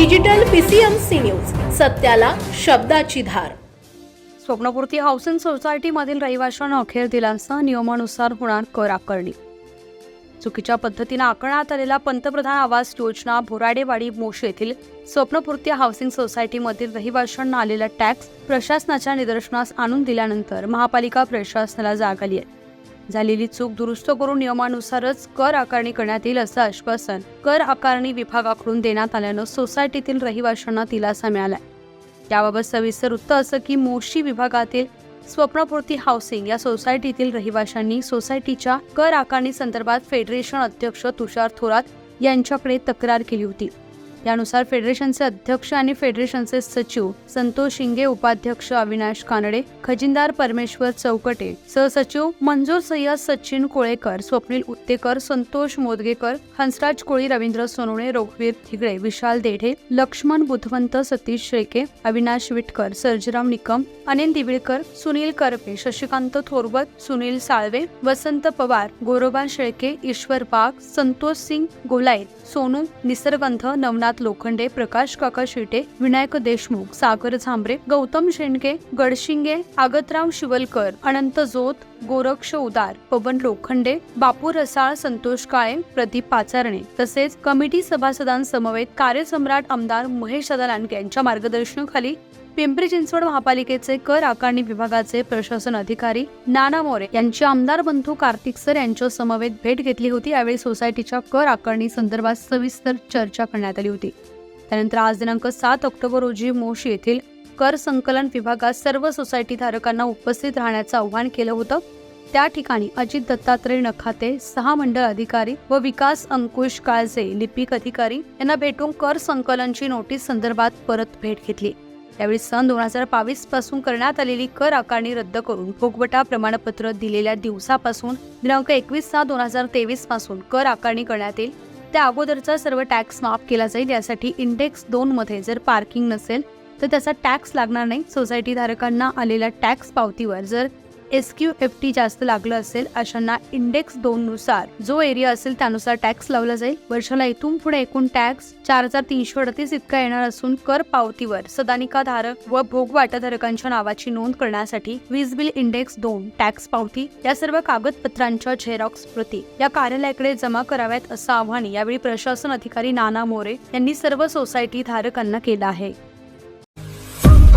Digital PCMC news सत्याला शब्दाची धार. स्वप्नपूर्ती housing सोसायटीमधील रहिवाशांना अखेर दिलासा नियमानुसार होणार कर आकारणी चुकीच्या पद्धतीनं आकारण्यात आलेला पंतप्रधान आवास योजना भोराडेवाडी मोशी येथील स्वप्नपूर्ती हाऊसिंग सोसायटीमधील रहिवाशांना आलेला टॅक्स प्रशासनाच्या निदर्शनास आणून दिल्यानंतर महापालिका प्रशासनाला जाग आली आहे. झालेली चूक दुरुस्त करून नियमानुसारच कर आकारणी करण्यात येईल असं आश्वासन कर आकारणी विभागाकडून देण्यात आल्यानं सोसायटीतील रहिवाशांना दिलासा मिळालाय. याबाबत सविस्तर वृत्त असं की मोशी विभागातील स्वप्नपूर्ती हाऊसिंग या सोसायटीतील रहिवाशांनी सोसायटीच्या कर आकारणी संदर्भात फेडरेशन अध्यक्ष तुषार थोरात यांच्याकडे तक्रार केली होती. यानुसार फेडरेशनचे अध्यक्ष आणि फेडरेशनचे सचिव संतोष शिंगे उपाध्यक्ष अविनाश कानडे खजिनदार परमेश्वर चौकटे सहसचिव मंजूर सय्यद सचिन कोळेकर स्वप्नील उत्तेकर संतोष मोदगेकर हंसराज कोळी रवींद्र सोनवणे रघुवीर थिगळे विशाल देढे लक्ष्मण बुधवंत सतीश शेळके अविनाश विटकर सर्जराम निकम अनिल दिवेळकर सुनील करपे शशिकांत थोरवत सुनील साळवे वसंत पवार गोरोबा शेळके ईश्वर बाग संतोष सिंग गोलाईत सोनू निसर्गंध नवनाथ लोखंडे प्रकाश काका शेटे विनायक देशमुख सागर झांबरे गौतम शेंडके गडशिंगे आगतराव शिवलकर अनंत जोत गोरक्ष उदार पवन लोखंडे बापू रसाळ संतोष काळे प्रदीप पाचारणे तसेच कमिटी सभासदांसमवेत कार्यसम्राट आमदार महेश दादा यांच्या मार्गदर्शनाखाली पिंपरी चिंचवड महापालिकेचे कर आकारणी विभागाचे प्रशासन अधिकारी नाना मोरे यांची आमदार बंधू कार्तिक सर यांच्या समवेत भेट घेतली होती. यावेळी सोसायटीच्या कर आकारणी संदर्भात सविस्तर चर्चा करण्यात आली होती. त्यानंतर आज दिनांक सात ऑक्टोबर रोजी मोशी येथील कर संकलन विभागात सर्व सोसायटी धारकांना उपस्थित राहण्याचं आवाहन केलं होतं. त्या ठिकाणी अजित दत्तात्रय नखाते सहा मंडळ अधिकारी व विकास अंकुश काळजे लिपिक अधिकारी यांना भेटून कर संकलनची नोटीस संदर्भात परत भेट घेतली. यावेळी सन दोन हजार बावीसपासून करण्यात आलेली कर आकारणी रद्द करून भोगवटा प्रमाणपत्र दिलेल्या दिवसापासून दिनांक एकवीस सहा दोन हजार तेवीसपासून कर आकारणी करण्यात येईल. त्या अगोदरचा सर्व टॅक्स माफ केला जाईल यासाठी इंडेक्स दोन मध्ये जर पार्किंग नसेल तर त्याचा टॅक्स लागणार नाही. सोसायटी धारकांना आलेल्या टॅक्स पावतीवर जर एस क्यू एफ टी जास्त लागलं असेल अशांना इंडेक्स दोन नुसार जो एरिया असेल त्यानुसार टॅक्स लावला जाईल. वर्षाला इथून पुढे एकूण टॅक्स चार हजार तीनशे अडतीस इतका येणार असून कर पावतीवर. सदानिका धारक व भोगवाटाधारकांच्या नावाची नोंद करण्यासाठी वीज बिल इंडेक्स दोन टॅक्स पावती या सर्व कागदपत्रांच्या झेरॉक्स प्रती. या कार्यालयाकडे जमा कराव्यात असं आव्हान यावेळी प्रशासन अधिकारी नाना मोरे यांनी सर्व सोसायटी धारकांना केलं आहे.